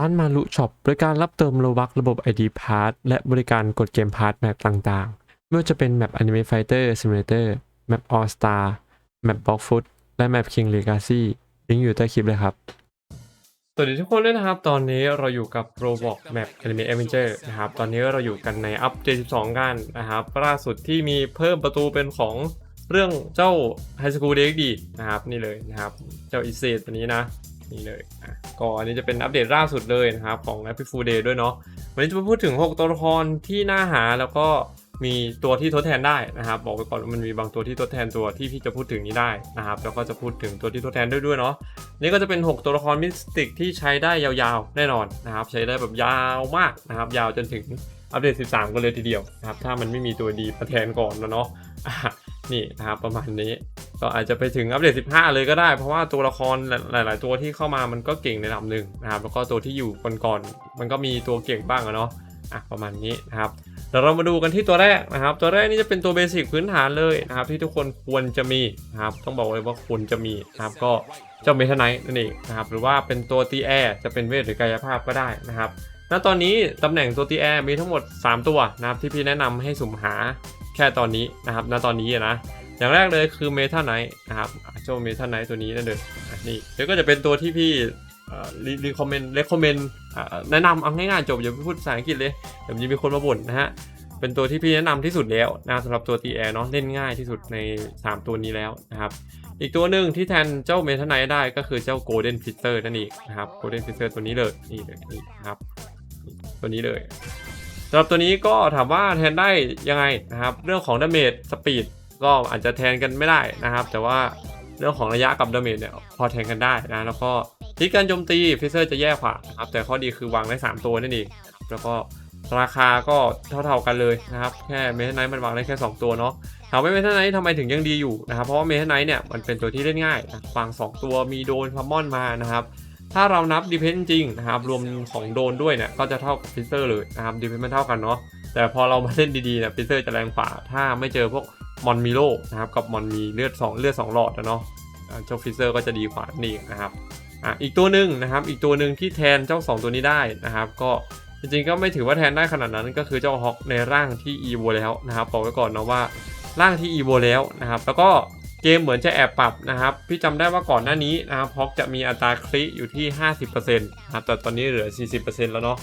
ร้านมารุช็อปบริการรับเติมโลบักระบบ ID p a s s และบริการกดเกมพาร์ทแมปต่างๆ ไม่ว่าจะเป็นแมป Anime Fighter Simulator แมป All Star แมป Block Foot และแมป King Legacy ลิงก์อยู่ใต้คลิปเลยครับ สวัสดีทุกคนด้วยนะครับ ตอนนี้เราอยู่กับ Roblox Map Anime Adventure นะครับ ตอนนี้เราอยู่กันในอัปเดต12 กันนะครับ ล่าสุดที่มีเพิ่มประตูเป็นของเรื่องเจ้า High School DxD นะครับ นี่เลยนะครับ เจ้า i s ตัวนี้นะ นี่เลยอะก็อันนี้จะเป็นอัปเดตล่าสุดเลยนะครับของ Happy Full Day ด้วยเนาะวันนี้จะมาพูดถึง 6 ตัวละครที่น่าหาแล้วก็มีตัวที่ทดแทนได้นะครับบอกไว้ก่อนว่ามันมีบางตัวที่ทดแทนตัวที่พี่จะพูดถึงนี้ได้นะครับแล้วก็จะพูดถึงตัวที่ทดแทนด้วยด้วยเนาะนี่ก็จะเป็น 6 ตัวละครมิสติกที่ใช้ได้ยาวๆ แน่นอนนะครับใช้ได้แบบยาวมากนะครับยาวจนถึงอัปเดต 13 กันเลยทีเดียวนะครับถ้ามันไม่มีตัวดีมาแทนก่อนนะเนาะนี่นะครับประมาณนี้ ก็อาจจะไปถึงอัปเดต 15 เลยก็ได้ เพราะว่าตัวละครหลาย ๆ ตัวที่เข้ามามันก็เก่งในระดับหนึ่งนะครับ แล้วก็ตัวที่อยู่ก่อนๆมันก็มีตัวเก่งบ้างอะเนาะอะประมาณนี้นะครับเดี๋ยวเรามาดูกันที่ตัวแรกนะครับ ตัวแรกนี่จะเป็นตัวเบสิกพื้นฐานเลยนะครับ ที่ทุกคนควรจะมีนะครับ ต้องบอกเลยว่าควรจะมีนะครับ ก็เจ้าเมทไนท์นั่นเองนะครับ หรือว่าเป็นตัวตีแอร์จะเป็นเวทหรือกายภาพก็ได้นะครับ ณ ตอนนี้ตำแหน่งตัวตีแอร์มีทั้งหมด 3 ตัวนะครับที่พี่แนะนำให้สุ่มหาแค่ตอนนี้นะครับ ณ ตอนนี้นะ อย่างแรกเลยคือเมทาไนท์นะครับเจ้าเมทาไนท์ตัวนี้นั่นเลยอะนี่แล้วก็จะเป็นตัวที่พี่รีคอมเมนต์รีคอมเมนต์แนะนำเอาง่ายๆจบอย่าไปพูดภาษาอังกฤษเลยเดี๋ยวมันจะมีคนมาบ่นนะฮะเป็นตัวที่พี่แนะนำที่สุดแล้วนะสำหรับตัวตีแอร์เนาะเล่นง่ายที่สุดใน 3 ตัวนี้แล้วนะครับ อีกตัวหนึ่งที่แทนเจ้าเมทันไนได้ก็คือเจ้าโกลเด้นฟิสเตอร์นั่นเองนะครับโกลเด้นฟิสเตอร์ตัวนี้เลยนี่เลยนี่ครับตัวนี้เลยสำหรับตัวนี้ก็ถามว่าแทนได้ยังไงนะครับ เรื่องของดาเมจสปีด ก็อาจจะแทนกันไม่ได้นะครับ แต่ว่าเรื่องของระยะกับดาเมจเนี่ยพอแทนกันได้นะ แล้วก็ที่การโจมตีฟิเซอร์จะแย่กว่าครับแต่ข้อดีคือวางได้ 3 ตัวนั่นเองแล้วก็ราคาก็เท่าๆกันเลยนะครับ แค่เมทัลไนท์มันวางได้แค่ 2 ตัวเนาะถามว่าเมทัลไนท์ทำไมถึงยังดีอยู่นะครับ เพราะว่าเมทัลไนท์เนี่ยมันเป็นตัวที่เล่นง่ายนะวาง 2 ตัวมีโดนพัมมอนมานะครับ ถ้าเรานับดีเพนจริงนะครับ รวมของโดนด้วยเนี่ยก็จะเท่ากับฟิเซอร์เลยนะครับดีเพนมันเท่ากันเนาะแต่พอเรามาเล่นดีๆเนี่ยฟิเซอร์จะแรงกว่าถ้าไม่เจอพวก มอนมิโลนะครับกับมอนมีเลือด 2 เลือด 2 หลอดนะเนาะเจ้าฟิเซอร์ก็จะดีกว่านี่นะครับอะอีกตัวหนึ่งนะครับอีกตัวหนึ่งที่แทนเจ้า 2 ตัวนี้ได้นะครับ ก็จริงๆก็ไม่ถือว่าแทนได้ขนาดนั้นก็คือเจ้าฮอกในร่างที่ EVO แล้วนะครับบอกไว้ก่อนนะว่าร่างที่ EVO แล้วนะครับ แล้วก็เกมเหมือนจะแอบปรับนะครับ พี่จำได้ว่าก่อนหน้านี้นะครับฮอกจะมีอัตราคลิอยู่ที่ 50%นะครับแต่ตอนนี้เหลือ 40%แล้วเนาะ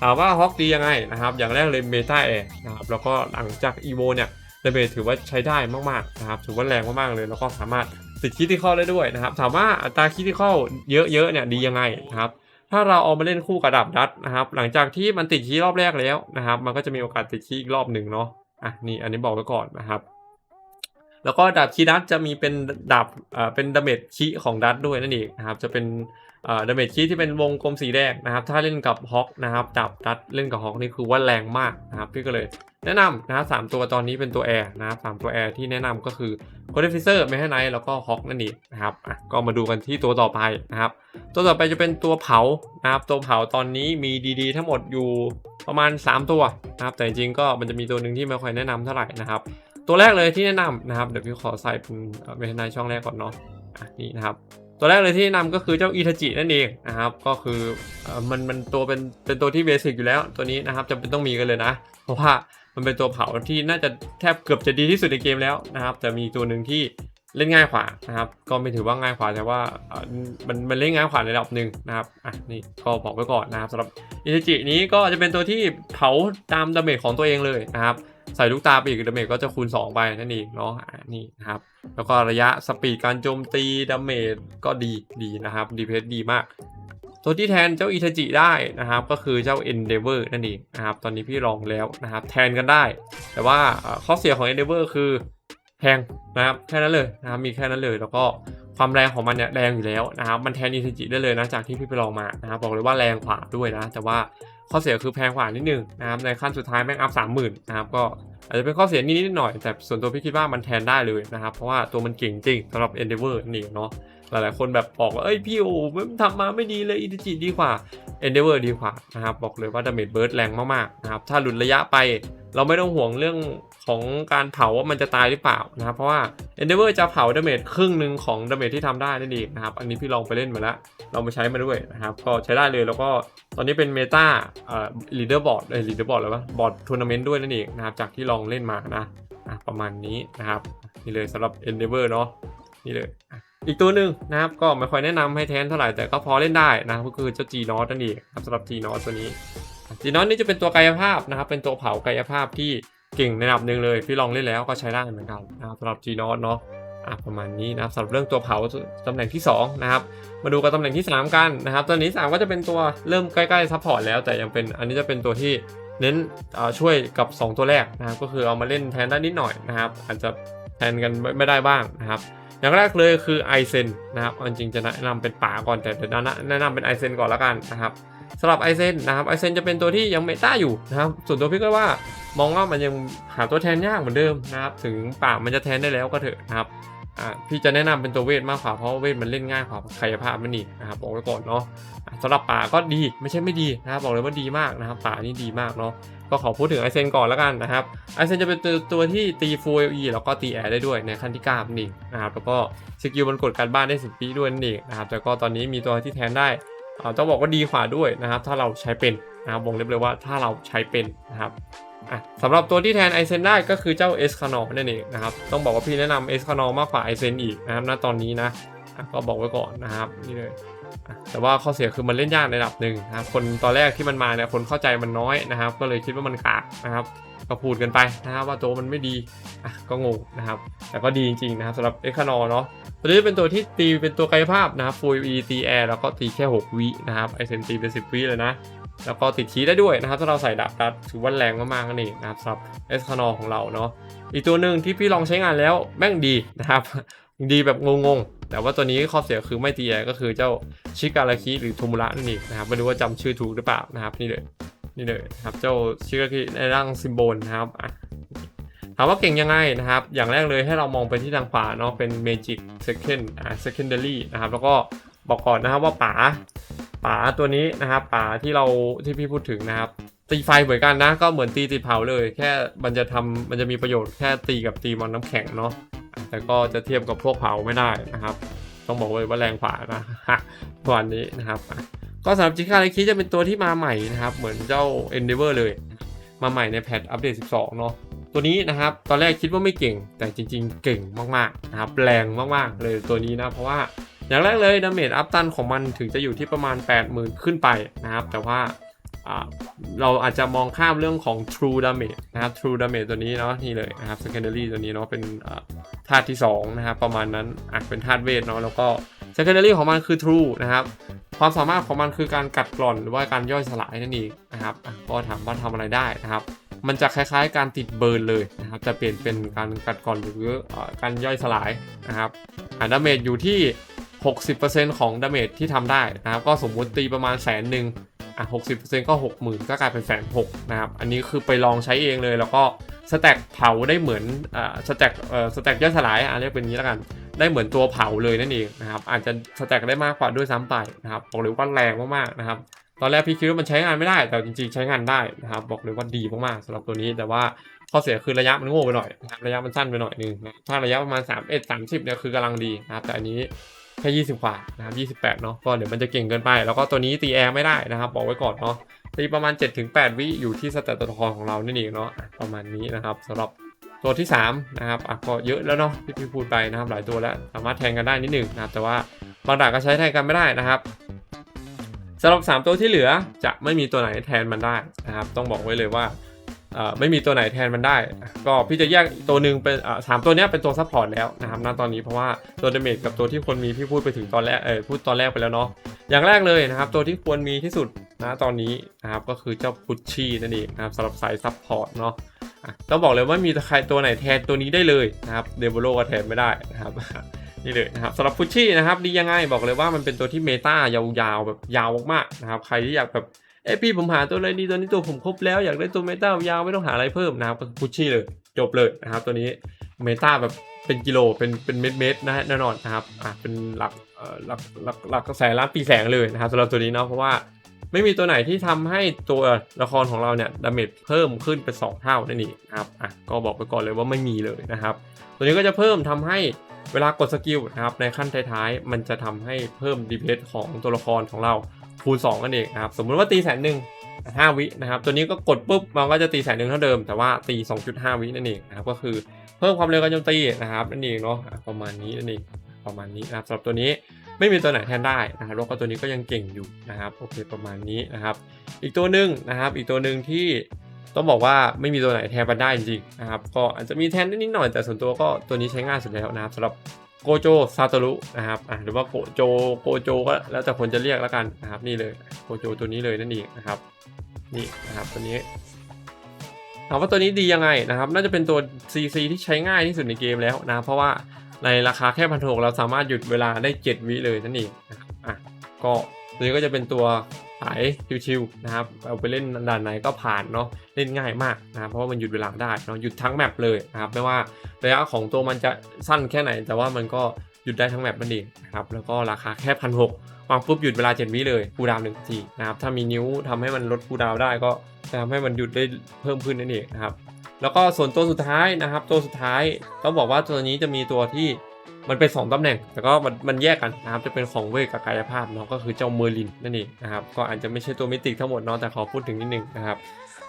ถามว่าฮอกดียังไงนะครับ อย่างแรกเลยเมตาแอร์นะครับแล้วก็หลังจาก EVO เนี่ย เดเมจถือว่าใช้ได้มากๆนะครับถือว่าแรงมากๆเลย แล้วก็สามารถติดคิดที่ข้อได้ด้วยนะครับ ถามว่าอัตราคิดที่ข้อเยอะๆเนี่ยดียังไงนะครับถ้าเราเอามาเล่นคู่กับดับดัตนะครับ หลังจากที่มันติดคีย์รอบแรกแล้วนะครับ มันก็จะมีโอกาสติดคีย์อีกรอบหนึ่งเนาะอะนี่อันนี้บอกไว้ก่อนนะครับ แล้วก็ดาบคีย์ดัตจะมีเป็นดาบอ่าเป็นดาเมจคีของดัตด้วยนั่นเองนะครับ จะเป็น ดาเมจคีที่เป็นวงกลมสีแดงนะครับ ถ้าเล่นกับฮอกนะครับดาบดัตเล่นกับฮอกนี่คือว่าแรงมากนะครับ พี่ก็เลยแนะนำนะครับสามตัวตอนนี้เป็นตัวแอร์นะครับสามตัวแอร์ที่แนะนำก็คือโคเดฟิเซอร์เมทไนท์แล้วก็ฮอกนั่นเองนะครับก็มาดูกันที่ตัวต่อไปนะครับ ตัวต่อไปจะเป็นตัวเผานะครับตัวเผาตอนนี้มีดีๆ ทั้งหมดอยู่ประมาณ 3 ตัวนะครับ แต่จริงๆก็มันจะมีตัวหนึ่งที่ไม่ค่อยแนะนำเท่าไหร่นะครับ ตัวแรกเลยที่แนะนำนะครับเดี๋ยวพี่ขอใส่เป็นเมทไนท์ช่องแรกก่อนเนาะอะนี่นะครับ ตัวแรกเลยที่นะนำก็คือเจ้าอิทาจินั่นเองนะครับก็คือมันมันตัวเป็นเป็นตัวที่เบสิกอยู่แล้วตัวนี้นะครับจำเป็นต้องมีกันเลยนะ เพราะว่ามันเป็นตัวเผาที่น่าจะแทบเกือบจะดีที่สุดในเกมแล้วนะครับแต่มีตัวหนึ่งที่เล่นง่ายกว่านะครับ ก็ไม่ถือว่าง่ายกว่าแต่ว่ามันมันเล่นง่ายกว่าในระดับหนึ่งนะครับอะนี่ก็บอกไว้ก่อนนะครับสำหรับอิทาจินี้ก็จะเป็นตัวที่เผาตามดาเมจของตัวเองเลยนะครับ ใส่ลูกตาไปอีกดาเมจก็จะคูณ 2 ไปนั่นเองเนาะนี่นะครับ แล้วก็ระยะสปีดการโจมตีดาเมจก็ดีดีนะครับดีเพสดีมาก ตัวที่แทนเจ้าอิทาจิได้นะครับ ก็คือเจ้า Endeavor นั่นเองนะครับ ตอนนี้พี่ลองแล้วนะครับ แทนกันได้ แต่ว่าข้อเสียของ Endeavor คือแพงนะครับแค่นั้นเลยนะครับมีแค่นั้นเลยแล้วก็ความแรงของมันเนี่ยแรงอยู่แล้วนะครับมันแทนอิทจิได้เลยนะจากที่พี่ไปลองมานะครับบอกเลยว่าแรงกว่าด้วยนะ แต่ว่า ข้อเสียคือแพงกว่านิดนึงนะครับในขั้นสุดท้ายแม่งอัพสามหมื่นนะครับก็อาจจะเป็นข้อเสียนิดๆหน่อยแต่ส่วนตัวพี่คิดว่ามันแทนได้เลยนะครับ เพราะว่าตัวมันเก่งจริงสำหรับ Endeavor นี่เนาะหลายๆคนแบบบอกว่า เอ้ยพี่โอ้มันทำมาไม่ดีเลยอิตาจิดีกว่า Endeavor ดีกว่านะครับบอกเลยว่าดาเมจเบิร์ดแรงมากๆนะครับถ้าหลุดระยะไป เราไม่ต้องห่วงเรื่อง ของการเผาว่ามันจะตายหรือเปล่านะครับ เพราะว่า Endeavor จะเผาดาเมจครึ่งหนึ่งของดาเมจที่ทำได้นั่นเองนะครับ อันนี้พี่ลองไปเล่นมาแล้วเรามาใช้มาด้วยนะครับ ก็ใช้ได้เลยแล้วก็ตอนนี้เป็นเมตาเอ่อลีดเดอร์บอร์ดเอ้ลีดเดอร์บอร์ดอะไรวะบอร์ดทัวร์นาเมนต์ด้วยนั่นเองนะครับ จากที่ลองเล่นมานะอะประมาณนี้นะครับนี่เลยสำหรับ Endeavor เนาะนี่เลยอีกตัวหนึ่งนะครับก็ไม่ค่อยแนะนำให้แทนเท่าไหร่แต่ก็พอเล่นได้นะก็คือเจ้า G n o t นั่นเองครับสำหรับ G n o t ตัวนี้ G n o t นี่จะเป็นตัวกายภาพนะครับ เป็นตัวเผากายภาพที่ เก่งในระดับหนึ่งเลย พี่ลองเล่นแล้วก็ใช้ได้เหมือนกันนะครับสำหรับ G n o t เนาะอะประมาณนี้นะครับสำหรับเรื่องตัวเผาตำแหน่งที่สองนะครับ มาดูกันตำแหน่งที่ 3 กันนะครับตอนนี้ 3 ก็จะเป็นตัวเริ่มใกล้ๆซัพพอร์ตแล้วแต่ยังเป็นอันนี้จะเป็นตัวที่เน้นช่วยกับ 2 ตัวแรกนะครับก็คือเอามาเล่นแทนได้นิดหน่อยนะครับอาจจะแทนกันไม่ได้บ้างนะครับอย่างแรกเลยคือไอเซนนะครับจริงๆจะแนะนำเป็นป่าก่อนแต่เดี๋ยวแนะนำเป็นไอเซนก่อนละกันนะครับ สำหรับไอเซนนะครับไอเซนจะเป็นตัวที่ยังเมตาอยู่นะครับส่วนตัวพี่ก็ว่ามองว่ามันยังหาตัวแทนยากเหมือนเดิมนะครับถึงป่ามันจะแทนได้แล้วก็เถอะนะครับอ่าพี่จะแนะนำเป็นตัวเวทมากกว่าเพราะเวทมันเล่นง่ายกว่ากายภาพมันนี่นะครับบอกไว้ก่อนเนาะสำหรับป่าก็ดีไม่ใช่ไม่ดีนะครับบอกเลยว่าดีมากนะครับป่านี่ดีมากเนาะก็ขอพูดถึงไอเซนก่อนแล้วกันนะครับไอเซนจะเป็นตัวตัวที่ตีฟูเอลีแล้วก็ตีแอร์ได้ด้วยในขั้นที่9นั่นเองนะครับแล้วก็สกิลมันกดการบ้านได้สิบปีด้วยนั่นเองนะครับแต่ก็ตอนนี้มีตัวที่แทนได้ ต้องบอกว่าดีกว่าด้วยนะครับ ถ้าเราใช้เป็นนะครับวงเล็บเลยว่าถ้าเราใช้เป็นนะครับอะสำหรับตัวที่แทนไอเซนได้ก็คือเจ้าเอสคานอนั่นเองนะครับ ต้องบอกว่าพี่แนะนำเอสคานอมากกว่าไอเซนอีกนะครับณตอนนี้นะอะก็บอกไว้ก่อนนะครับนี่เลยแต่ว่าข้อเสียคือมันเล่นยากในระดับหนึ่งนะครับคนตอนแรกที่มันมาเนี่ยคนเข้าใจมันน้อยนะครับ ก็เลยคิดว่ามันกากนะครับ ก็พูดกันไปนะครับว่าตัวมันไม่ดีอะก็งงนะครับ แต่ก็ดีจริงๆนะครับสำหรับเอสคานอเนาะตัวนี้เป็นตัวที่ตีเป็นตัวกายภาพนะครับฟูล e ตีแอร์แล้วก็ตีแค่ 6 วินะครับไอเซนตีเป็น10วิเลยนะแล้วก็ติดคีย์ได้ด้วยนะครับ ถ้าเราใส่ดาบรัดถือว่าแรงมากๆนั่นเองนะครับสำหรับเอสคานอของเราเนาะอีกตัวหนึ่งที่พี่ลองใช้งานแล้วแม่งดีนะครับดีแบบงงๆ แต่ว่าตัวนี้ข้อเสียคือไม่ตีแอร์ก็คือเจ้าชิการาคิหรือโทมุระนั่นเองนะครับไม่รู้ว่าจำชื่อถูกหรือเปล่านะครับนี่เลย นี่เลยครับเจ้าชิการาคิในร่างซิมโบลนะครับถามว่าเก่งยังไงนะครับ อย่างแรกเลยให้เรามองไปที่ทางขวาเนาะเป็น Magic Second อ่า Secondary นะครับแล้วก็บอกก่อนนะครับว่าป๋าป่าตัวนี้นะครับป่าที่เราที่พี่พูดถึงนะครับ ตีไฟเหมือนกันนะ ก็เหมือนตีติดเผาเลย แค่มันจะทำมันจะมีประโยชน์แค่ตีกับตีมอนน้ำแข็งเนาะแต่ก็จะเทียบกับพวกเผาไม่ได้นะครับ ต้องบอกเลยว่าแรงกว่านะตัวนี้นะครับ ก็สำหรับจิคาไลคิจะเป็นตัวที่มาใหม่นะครับ เหมือนเจ้า Endeavor เลย มาใหม่ในแพทอัปเดต 12 เนาะตัวนี้นะครับ ตอนแรกคิดว่าไม่เก่ง แต่จริงๆ เก่งมากๆนะครับแรงมากๆเลยตัวนี้นะ เพราะว่าอย่างแรกเลยดาเมจอัพตันของมันถึงจะอยู่ที่ประมาณ 80,000 ขึ้นไปนะครับ แต่ว่าเราอาจจะมองข้ามเรื่องของ True Damage นะครับ True Damage ตัวนี้เนาะนี่เลยนะครับ Secondary ตัวนี้เนาะเป็นธาตุที่2นะครับประมาณนั้นอะเป็นธาตุเวทเนาะแล้วก็ Secondary ของมันคือ True นะครับ ความสามารถของมันคือการกัดกร่อนหรือว่าการย่อยสลายนั่นเองนะครับก็ถามว่าทำอะไรได้นะครับ มันจะคล้ายๆ การติดเบิร์นเลยนะครับ จะเปลี่ยนเป็นการกัดกร่อนหรือการย่อยสลายนะครับดาเมจอยู่ที่ 60%ของดาเมจที่ทำได้นะครับ ก็สมมุติตีประมาณแสนหนึ่งอะ60%ก็ 60,000 ก็กลายเป็นแสนหกนะครับ อันนี้คือไปลองใช้เองเลยแล้วก็สแต็กเผาได้เหมือนอ่าสแต็กเอ่อสแต็กย่อยสลายอะเรียกเป็นอย่างนี้แล้วกัน ได้เหมือนตัวเผาเลยนั่นเองนะครับอาจจะสแต็กได้มากกว่าด้วยซ้ำไปนะครับบอกเลยว่าแรงมากๆนะครับตอนแรกพี่คิดว่ามันใช้งานไม่ได้แต่จริงๆใช้งานได้นะครับบอกเลยว่าดีมากๆสำหรับตัวนี้แต่ว่าข้อเสียคือระยะมันโง่ไปหน่อยนะครับระยะมันสั้นไปหน่อยนึงนะถ้าระยะประมาณ3 1 30เนี่ยคือกำลังดีนะครับแต่อันนี้แค่20กว่านะครับ28เนาะก็เดี๋ยวมันจะเก่งเกินไป แล้วก็ตัวนี้ตีแอร์ไม่ได้นะครับบอกไว้ก่อนเนาะตีประมาณ 7-8 วิอยู่ที่สเตตตัวละครของเรานี่เองเนาะอะประมาณนี้นะครับสำหรับ ตัวที่3นะครับอะก็เยอะแล้วเนาะที่พี่พูดไปนะครับหลายตัวแล้ว สามารถแทนกันได้นิดหนึ่งนะครับแต่ว่าบางด่านก็ใช้แทนกันไม่ได้นะครับสำหรับ 3 ตัวที่เหลือจะไม่มีตัวไหนแทนมันได้นะครับ ต้องบอกไว้เลยว่าไม่มีตัวไหนแทนมันได้ ก็พี่จะแยกตัวหนึ่งเป็นสามตัวนี้เป็นตัวซัพพอร์ตแล้วนะครับณตอนนี้เพราะว่าตัวเดเมจกับตัวที่ควรมีพี่พูดไปถึงตอนแรกเออพูดตอนแรกไปแล้วเนาะอย่างแรกเลยนะครับ ตัวที่ควรมีที่สุดนะตอนนี้นะครับก็คือเจ้าพุชชี่นั่นเองนะครับสำหรับสายซัพพอร์ตเนาะ ต้องบอกเลยว่ามีใครตัวไหนแทนตัวนี้ได้เลยนะครับเดโบโลก็แทนไม่ได้นะครับนี่เลยนะครับสำหรับพุชชี่นะครับดียังไงบอกเลยว่ามันเป็นตัวที่เมตายาวๆแบบยาวมากๆนะครับใครที่อยากแบบเอ้พี่ผมหาตัวอะไรดีตัวนี้ตัวผมครบแล้วอยากได้ตัวเมตายาวไม่ต้องหาอะไรเพิ่มนะครับก็พุชชี่เลยจบเลยนะครับตัวนี้เมตาแบบเป็นกิโลเป็นเป็นเม็ดเม็ดๆนะฮะแน่นอนนะครับอะเป็นหลักหลักหลักหลักแสนล้านปีแสงเลยนะครับสำหรับตัวนี้เนาะเพราะว่า ไม่มีตัวไหนที่ทำให้ตัวละครของเราเนี่ยดาเมจเพิ่มขึ้นเป็น 2 เท่านั่นเองครับอะก็บอกไปก่อนเลยว่าไม่มีเลยนะครับ ตัวนี้ก็จะเพิ่มทำให้เวลากดสกิลนะครับในขั้นท้ายๆ มันจะทำให้เพิ่ม DPS ของตัวละครของเราคูณ2นั่นเองนะครับสมมุติว่าตีแสนหนึ่งห้าวินะครับ ตัวนี้ก็กดปุ๊บมันก็จะตีแสนหนึ่งเท่าเดิม แต่ว่าตี 2.5 วินั่นเองนะครับก็คือเพิ่มความเร็วการโจมตีนะครับนั่นเองเนาะอะประมาณนี้นั่นเองประมาณนี้นะครับสำหรับตัวนี้ ไม่มีตัวไหนแทนได้นะครับแล้วก็ตัวนี้ก็ยังเก่งอยู่นะครับโอเคประมาณนี้นะครับ อีกตัวหนึ่งนะครับ อีกตัวหนึ่งที่ต้องบอกว่าไม่มีตัวไหนแทนมันได้จริงนะครับ ก็อาจจะมีแทนนิดหน่อยแต่ส่วนตัวก็ตัวนี้ใช้ง่ายสุดแล้วนะครับสำหรับโกโจซาโตรุนะครับหรือว่าโกโจโกโจก็แล้วแต่คนจะเรียกแล้วกันนะครับนี่เลยโกโจตัวนี้เลยนั่นเองนะครับนี่นะครับตัวนี้ถามว่าตัวนี้ดียังไงนะครับ น่าจะเป็นตัว CC ที่ใช้ง่ายที่สุดในเกมแล้วนะเพราะว่า ในราคาแค่พันหกเราสามารถหยุดเวลาได้ 7 วิเลยนั่นเองนะครับอะก็ตัวนี้ก็จะเป็นตัวสายชิวๆนะครับเอาไปเล่นด่านไหนก็ผ่านเนาะเล่นง่ายมากนะครับเพราะว่ามันหยุดเวลาได้เนาะหยุดทั้งแมปเลยนะครับไม่ว่าระยะของตัวมันจะสั้นแค่ไหน แต่ว่ามันก็หยุดได้ทั้งแมปนั่นเองนะครับแล้วก็ราคาแค่พันหกวางปุ๊บหยุดเวลา7วิเลยคูดาวหนึ่งทีนะครับถ้ามีนิ้วทำให้มันลดคูดาวได้ก็จะทำให้มันหยุดได้เพิ่มขึ้นนั่นเองนะครับ แล้วก็ส่วนตัวสุดท้ายนะครับ ตัวสุดท้ายต้องบอกว่าตัวนี้จะมีตัวที่มันเป็น 2 ตำแหน่ง แต่ก็มันมันแยกกันนะครับ จะเป็นของเวทกับกายภาพเนาะก็คือเจ้าเมอร์ลินนั่นเองนะครับ ก็อาจจะไม่ใช่ตัวมิติทั้งหมดเนาะแต่ขอพูดถึงนิดนึงนะครับ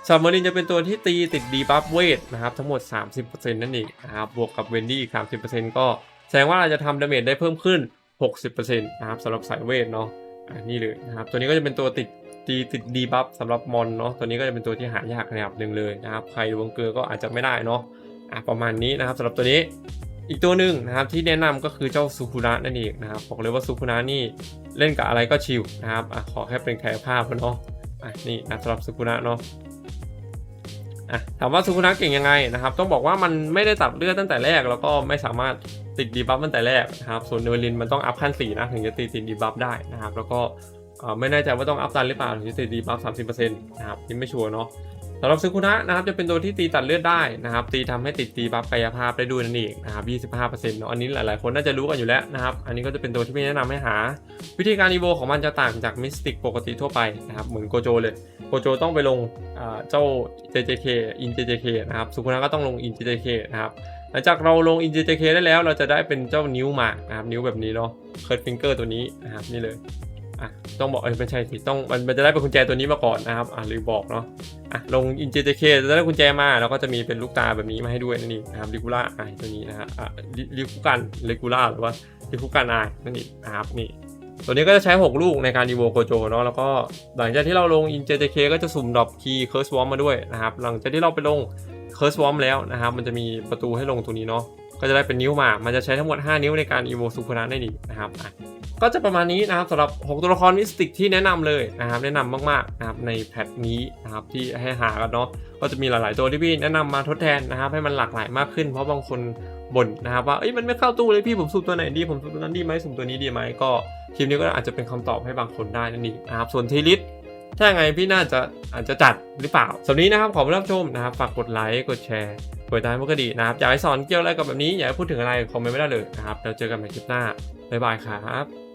สำหรับเมอร์ลินจะเป็นตัวที่ตีติดดีบัฟเวทนะครับทั้งหมด 30%นั่นเองนะครับบวกกับเวนดี้อีก 30%ก็แสดงว่าเราจะทำดาเมจได้เพิ่มขึ้น 60%นะครับสำหรับสายเวทเนาะอ่านี่เลยนะครับตัวนี้ก็จะเป็นตัวติด ตีติดดีบัฟสำหรับมอนเนาะตัวนี้ก็จะเป็นตัวที่หายากในระดับหนึ่งเลยนะครับใครดวงเกลือก็อาจจะไม่ได้เนาะอะประมาณนี้นะครับสำหรับตัวนี้อีกตัวหนึ่งนะครับที่แนะนำก็คือเจ้าซูคุระนั่นเองนะครับบอกเลยว่าซูคุระนี่เล่นกับอะไรก็ชิลนะครับอะขอแค่เป็นแค่ภาพเนาะอะนี่นะสำหรับซูคุระเนาะอะถามว่าซูคุระเก่งยังไงนะครับต้องบอกว่ามันไม่ได้ตัดเลือดตั้งแต่แรก แล้วก็ไม่สามารถติดดีบัฟตั้งแต่แรกนะครับส่วนเนวลินมันต้องอัพขั้น4นะถึงจะตีติดดีบัฟได้นะครับแล้วก็ ไม่แน่ใจว่าต้องอัพตันหรือเปล่าถึงจะติดดีบัฟ30%นต์นะครับนี่ไม่ชัวร์เนาะสำหรับซึคุนะนะครับจะเป็นตัวที่ตีตัดเลือดได้นะครับ ตีทำให้ติดตีบัฟกายภาพได้ด้วยนั่นเองนะครับ25%เนาะอันนี้หลายๆ คนน่าจะรู้กันอยู่แล้วนะครับ อันนี้ก็จะเป็นตัวที่ไม่แนะนำให้หา วิธีการอีโวของมันจะต่างจากมิสติกปกติทั่วไปนะครับ เหมือนโกโจเลยโกโจต้องไปลงเจ้า JJK อิน JJK นะครับสุคุนะก็ต้องลงอิน JJK นะครับหลังจากเราลงอิน JJK ได้แล้ว เราจะได้เป็นเจ้านิ้วหมากนะครับนิ้วแบบนี้เนาะเคิร์ดฟิงเกอร์ตัวนี้นะครับนี่เลย อะต้องบอกเออไม่ใช่สิต้องมันมันจะได้เป็นกุญแจตัวนี้มาก่อนนะครับอะลืมบอกเนาะอะลง i n j k จะได้กุญแจมาแล้วก็จะมีเป็นลูกตาแบบนี้มาให้ด้วยนั่นเองนะครับลิกูล่าไอตัวนี้นะฮะอะลิกูกันลิกูล่าหรือว่าลิกูกันไอนั่นเองนะครับนี่ตัวนี้ก็จะใช้ 6 ลูกในการดีโวโกโจเนาะแล้วก็หลังจากที่เราลง i n j k ก็จะสุ่มดรอปคีย์เคิร์สวอมมาด้วยนะครับหลังจากที่เราไปลงเคิร์สวอมแล้วนะครับมันจะมีประตูให้ลงตรงนี้เนาะ ก็จะได้เป็นนิ้วมา มันจะใช้ทั้งหมด 5 นิ้วในการอีโวซูคุนะได้ดีนะครับ ก็จะประมาณนี้นะครับสำหรับ 6 ตัวละครมิสติกที่แนะนำเลยนะครับ แนะนำมากๆนะครับในแพทนี้นะครับที่ให้หากันเนาะ ก็จะมีหลาย ๆ ตัวที่พี่แนะนำมาทดแทนนะครับ ให้มันหลากหลายมากขึ้น เพราะบางคนบ่นนะครับว่าเอ้ยมันไม่เข้าตู้เลยพี่ผมสุ่มตัวไหนดีผมสุ่มตัวนั้นดีไหมสุ่มตัวนี้ดีไหมก็คลิปนี้ก็อาจจะเป็นคำตอบให้บางคนได้นั่นเองนะครับ ส่วนทีลิสถ้าไงพี่น่าจะอาจจะจัดหรือเปล่าสำหรับนี้นะครับขอบคุณรับชมนะครับฝากกดไลค์กดแชร์ กดติดตามพวกก็ดีนะครับอยากให้สอนเกี่ยวอะไรกับแบบนี้อยากให้พูดถึงอะไรคอมเมนต์ไม่ได้เลยนะครับแล้วเจอกันใหม่คลิปหน้าบ๊ายบายครับ